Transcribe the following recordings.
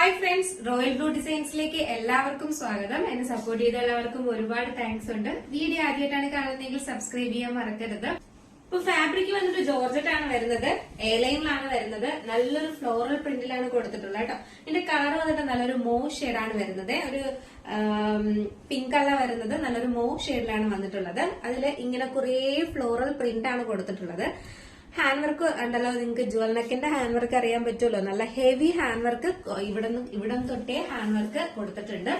Hi friends royal blue ഡിസൈൻസിലേക്ക് എല്ലാവർക്കും സ്വാഗതം. എന്നെ സപ്പോർട്ട് ചെയ്ത എല്ലാവർക്കും ഒരുപാട് താങ്ക്സ് ഉണ്ട്. വീഡിയോ ആദ്യമായിട്ടാണ് കാണുന്നതെങ്കിൽ സബ്സ്ക്രൈബ് ചെയ്യാൻ മറക്കരുത്. ഇപ്പൊ ഫാബ്രിക് വന്നിട്ട് ജോർജറ്റ് ആണ് വരുന്നത്. എയർലൈനിലാണ് വരുന്നത്. നല്ലൊരു ഫ്ലോറൽ പ്രിന്റിലാണ് കൊടുത്തിട്ടുള്ളത് കേട്ടോ. ഇതിന്റെ കളർ വന്നിട്ട് നല്ലൊരു മോ ഷെയ്ഡാണ് വരുന്നത്. ഒരു പിങ്ക് കളർ വരുന്നത്. നല്ലൊരു മോ ഷെയ്ഡിലാണ് വന്നിട്ടുള്ളത്. അതിൽ ഇങ്ങനെ കുറേ ഫ്ലോറൽ പ്രിന്റ് ആണ് കൊടുത്തിട്ടുള്ളത്. ഹാൻഡ് വർക്ക് ഉണ്ടല്ലോ. നിങ്ങൾക്ക് ജുവൽ നെക്കിന്റെ ഹാൻഡ് വർക്ക് അറിയാൻ പറ്റുമല്ലോ. നല്ല ഹെവി ഹാൻഡ് വർക്ക് ഇവിടെ ഇവിടെ തൊട്ടേ ഹാൻഡ് വർക്ക് കൊടുത്തിട്ടുണ്ട്.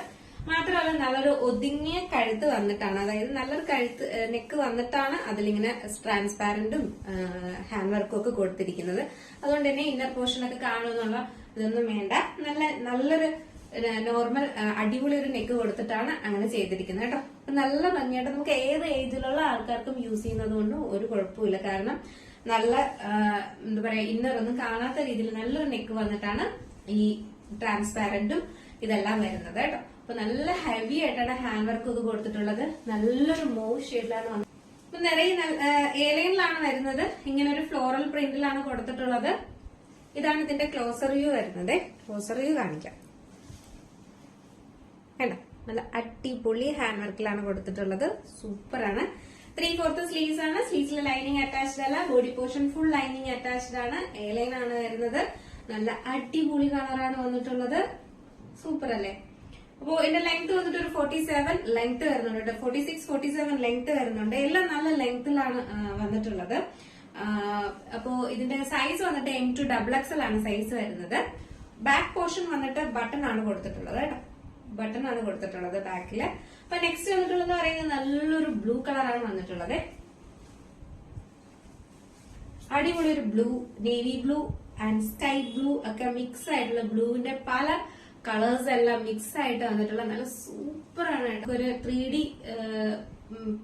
മാത്രമല്ല നല്ലൊരു ഒതുങ്ങിയ കഴുത്ത് വന്നിട്ടാണ്. അതായത് നല്ലൊരു കഴുത്ത് നെക്ക് വന്നിട്ടാണ് അതിലിങ്ങനെ ട്രാൻസ്പാരന്റും ഹാൻഡ് വർക്കും ഒക്കെ കൊടുത്തിരിക്കുന്നത്. അതുകൊണ്ട് തന്നെ ഇന്നർ പോർഷൻ ഒക്കെ കാണുമെന്നുള്ള ഇതൊന്നും വേണ്ട. നല്ല നല്ലൊരു നോർമൽ അടിപൊളി ഒരു നെക്ക് കൊടുത്തിട്ടാണ് അങ്ങനെ ചെയ്തിരിക്കുന്നത് കേട്ടോ. നല്ല ഭംഗിയായിട്ട് നമുക്ക് ഏത് ഏജിലുള്ള ആൾക്കാർക്കും യൂസ് ചെയ്യുന്നത് കൊണ്ടും ഒരു കുഴപ്പമില്ല കാരണം നല്ല എന്താ പറയാ ഇന്നർ ഒന്നും കാണാത്ത രീതിയിൽ നല്ലൊരു നെക്ക് വന്നിട്ടാണ് ഈ ട്രാൻസ്പാരന്റും ഇതെല്ലാം വരുന്നത് കേട്ടോ. അപ്പൊ നല്ല ഹെവി ആയിട്ടാണ് ഹാൻഡ് വർക്ക് ഇത് കൊടുത്തിട്ടുള്ളത്. നല്ലൊരു മൂവ് ഷെയ്ഡിലാണ് വന്നത്. അപ്പൊ നിറയെ ഏലയിലാണ് വരുന്നത്. ഇങ്ങനെ ഒരു ഫ്ലോറൽ പ്രിന്റിലാണ് കൊടുത്തിട്ടുള്ളത്. ഇതാണ് ഇതിന്റെ ക്ലോസർ വ്യൂ വരുന്നത്. ക്ലോസർ വ്യൂ കാണിക്കാം. കണ്ടോ? നല്ല അടിപൊളി ഹാൻഡ് വർക്കിലാണ് കൊടുത്തിട്ടുള്ളത്. സൂപ്പറാണ് ത്രീ ഫോർത്ത് സ്ലീവ്സ് ആണ്. സ്ലീവ്സിൽ ലൈനിങ് അറ്റാച്ച്ഡ് അല്ല. Body portion full lining attached ആണ്. എ ലൈൻ ആണ് വരുന്നത്. നല്ല അടിപൊളി കളറാണ് വന്നിട്ടുള്ളത്. സൂപ്പർ അല്ലേ? അപ്പോ ഇതിന്റെ ലെങ്ത് വന്നിട്ട് ഒരു ഫോർട്ടി സെവൻ ലെങ്ത് വരുന്നുണ്ട് forty six forty seven length വരുന്നുണ്ട്. എല്ലാം നല്ല ലെങ്ത്തിലാണ് വന്നിട്ടുള്ളത്. അപ്പോ ഇതിന്റെ സൈസ് വന്നിട്ട് എം ടു ഡബിൾ എക്സൽ ആണ് സൈസ് വരുന്നത്. ബാക്ക് പോർഷൻ വന്നിട്ട് ബട്ടൺ ആണ് കൊടുത്തിട്ടുള്ളത് കേട്ടോ ബട്ടൺ ആണ് കൊടുത്തിട്ടുള്ളത് ബാക്കിൽ അപ്പൊ നെക്സ്റ്റ് വന്നിട്ടുള്ളത് പറയുന്നത് നല്ലൊരു ബ്ലൂ കളറാണ് വന്നിട്ടുള്ളത്. അടിപൊളി ഒരു blue navy blue and sky blue ഒക്കെ മിക്സ് ആയിട്ടുള്ള ബ്ലൂവിന്റെ പല കളേഴ്സ് എല്ലാം മിക്സ് ആയിട്ട് വന്നിട്ടുള്ള നല്ല സൂപ്പർ ആണ് ഒരു ത്രീ ഡി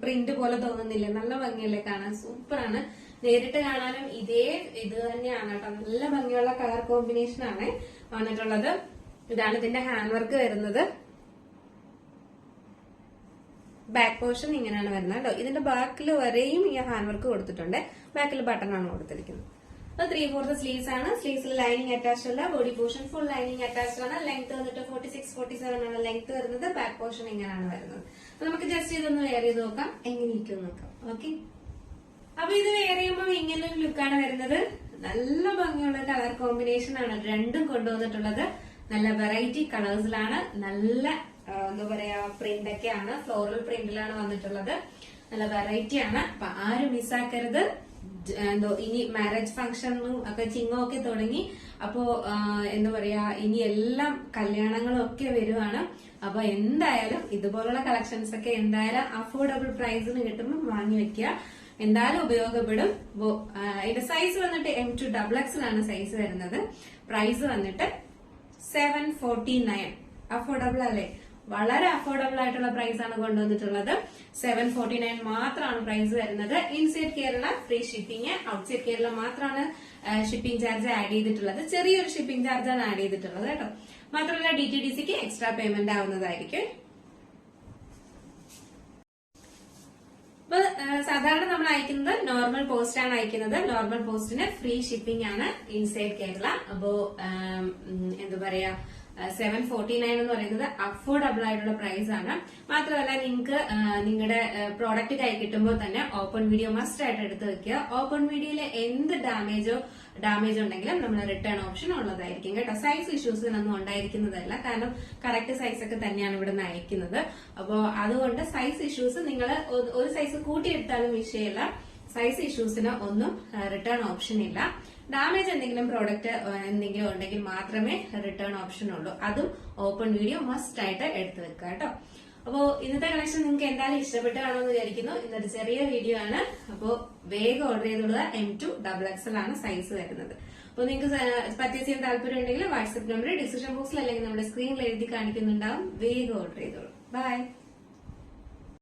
പ്രിന്റ് പോലെ തോന്നുന്നില്ല. നല്ല ഭംഗിയല്ലേ കാണാൻ? സൂപ്പർ ആണ്. നേരിട്ട് കാണാനും ഇതേ ഇത് തന്നെയാണ് കേട്ടോ. നല്ല ഭംഗിയുള്ള കളർ കോമ്പിനേഷൻ ആണ് വന്നിട്ടുള്ളത്. ഇതാണ് ഇതിന്റെ ഹാൻഡ് വർക്ക് വരുന്നത്. ബാക്ക് പോർഷൻ ഇങ്ങനെയാണ് വരുന്നത് കേട്ടോ. ഇതിന്റെ ബാക്കിൽ വരെയും ഈ ഹാൻഡ് വർക്ക് കൊടുത്തിട്ടുണ്ട്. ബാക്കിൽ ബട്ടൺ ആണ് കൊടുത്തിരിക്കുന്നത്. അത് ത്രീ ഫോർത്ത് സ്ലീവ്സ് ആണ്. സ്ലീവ്സിൽ ലൈനിങ് അറ്റാച്ച് അല്ല. Body portion full lining attach ആണ്. ലെങ്ത് വന്നിട്ട് ഫോർട്ടി സിക്സ് ഫോർട്ടി സെവൻ ആണ് ലെങ്ത് വരുന്നത്. ബാക്ക് പോർഷൻ ഇങ്ങനെയാണ് വരുന്നത്. അപ്പൊ നമുക്ക് ജസ്റ്റ് ഇതൊന്ന് വെയർ ചെയ്ത് നോക്കാം. എങ്ങനെ ഇരിക്കും നോക്കാം. ഓക്കെ അപ്പൊ ഇത് വെയർ ചെയ്യുമ്പോൾ ഇങ്ങനെ ഒരു ലുക്കാണ് വരുന്നത്. നല്ല ഭംഗിയുള്ള കളർ കോമ്പിനേഷൻ ആണ് രണ്ടും കൊണ്ടുവന്നിട്ടുള്ളത്. നല്ല വെറൈറ്റി കളേഴ്സിലാണ് നല്ല എന്താ പറയാ പ്രിന്റ് ഒക്കെയാണ്. ഫ്ലോറൽ പ്രിന്റിലാണ് വന്നിട്ടുള്ളത്. നല്ല വെറൈറ്റി ആണ്. അപ്പൊ ആരും മിസ്സാക്കരുത് എന്തോ ഇനി മാരേജ് ഫംഗ്ഷനും ഒക്കെ ചിങ്ങം ഒക്കെ തുടങ്ങി അപ്പോ എന്താ പറയാ ഇനി എല്ലാം കല്യാണങ്ങളും ഒക്കെ വരുവാണ്. അപ്പൊ എന്തായാലും ഇതുപോലുള്ള കളക്ഷൻസ് ഒക്കെ എന്തായാലും അഫോർഡബിൾ പ്രൈസിന് കിട്ടുമ്പോൾ വാങ്ങി വെക്കുക. എന്തായാലും ഉപയോഗപ്പെടും. ഇത് സൈസ് വന്നിട്ട് എം ടു ഡബിൾ എക്സിലാണ് സൈസ് വരുന്നത്. പ്രൈസ് വന്നിട്ട് സെവൻ ഫോർട്ടി നയൻ അഫോർഡബിൾ അല്ലേ? വളരെ അഫോർഡബിൾ ആയിട്ടുള്ള പ്രൈസ് ആണ് കൊണ്ടുവന്നിട്ടുള്ളത്. സെവൻ ഫോർട്ടി നയൻ മാത്രമാണ് പ്രൈസ് വരുന്നത്. Inside Kerala free shipping outside Kerala മാത്രമാണ് ഷിപ്പിംഗ് ചാർജ് ആഡ് ചെയ്തിട്ടുള്ളത്. ചെറിയൊരു ഷിപ്പിംഗ് ചാർജ് ആണ് ആഡ് ചെയ്തിട്ടുള്ളത് കേട്ടോ. മാത്രമല്ല ഡി ടി ഡി സിക്ക് എക്സ്ട്രാ പേയ്മെന്റ് ആവുന്നതായിരിക്കും. സാധാരണ നമ്മൾ അയക്കുന്നത് നോർമൽ പോസ്റ്റ് ആണ് അയക്കുന്നത്. നോർമൽ പോസ്റ്റിന് ഫ്രീ ഷിപ്പിംഗ് ആണ് ഇൻസൈഡ് കേരള. അപ്പോ എന്താ പറയാ സെവൻ ഫോർട്ടി നയൻ എന്ന് പറയുന്നത് അഫോർഡബിൾ ആയിട്ടുള്ള പ്രൈസ് ആണ്. മാത്രമല്ല നിങ്ങൾക്ക് നിങ്ങളുടെ പ്രോഡക്റ്റ് കൈ കിട്ടുമ്പോൾ തന്നെ ഓപ്പൺ വീഡിയോ മസ്റ്റ് ആയിട്ട് എടുത്ത് വെക്കുക. ഓപ്പൺ വീഡിയോയിൽ എന്ത് ഡാമേജോ ഡാമേജ് ഉണ്ടെങ്കിലും നമ്മൾ റിട്ടേൺ ഓപ്ഷൻ ഉള്ളതായിരിക്കും കേട്ടോ. സൈസ് ഇഷ്യൂസിനൊന്നും ഉണ്ടായിരിക്കുന്നതല്ല. കാരണം കറക്റ്റ് സൈസ് ഒക്കെ തന്നെയാണ് ഇവിടെ നിന്ന് അയക്കുന്നത്. അപ്പോൾ അതുകൊണ്ട് സൈസ് ഇഷ്യൂസ് നിങ്ങൾ ഒരു സൈസ് കൂട്ടിയെടുത്താലും വിഷയമില്ല. സൈസ് ഇഷ്യൂസിന് ഒന്നും റിട്ടേൺ ഓപ്ഷൻ ഇല്ല. ഡാമേജ് എന്തെങ്കിലും പ്രോഡക്റ്റ് എന്തെങ്കിലും ഉണ്ടെങ്കിൽ മാത്രമേ റിട്ടേൺ ഓപ്ഷൻ ഉള്ളൂ. അതും ഓപ്പൺ വീഡിയോ മസ്റ്റ് ആയിട്ട് എടുത്തു വെക്കുക കേട്ടോ. അപ്പോ ഇന്നത്തെ കളക്ഷൻ നിങ്ങൾക്ക് എന്തായാലും ഇഷ്ടപ്പെട്ട് കാണുമെന്ന് വിചാരിക്കുന്നു. ഇന്നൊരു ചെറിയ വീഡിയോ ആണ്. അപ്പോ വേഗം ഓർഡർ ചെയ്തുള്ളത് എം ടു ഡബിൾ എക്സൽ ആണ് സൈസ് വരുന്നത്. അപ്പോൾ നിങ്ങൾക്ക് പർച്ചേസ് ചെയ്യാൻ താല്പര്യം ഉണ്ടെങ്കിൽ വാട്സ്ആപ്പ് നമ്പർ ഡിസ്ക്രിപ്ഷൻ ബോക്സിൽ അല്ലെങ്കിൽ നമ്മുടെ സ്ക്രീനിൽ എഴുതി കാണിക്കുന്നുണ്ടാവും. വേഗം ഓർഡർ ചെയ്തോളൂ. ബൈ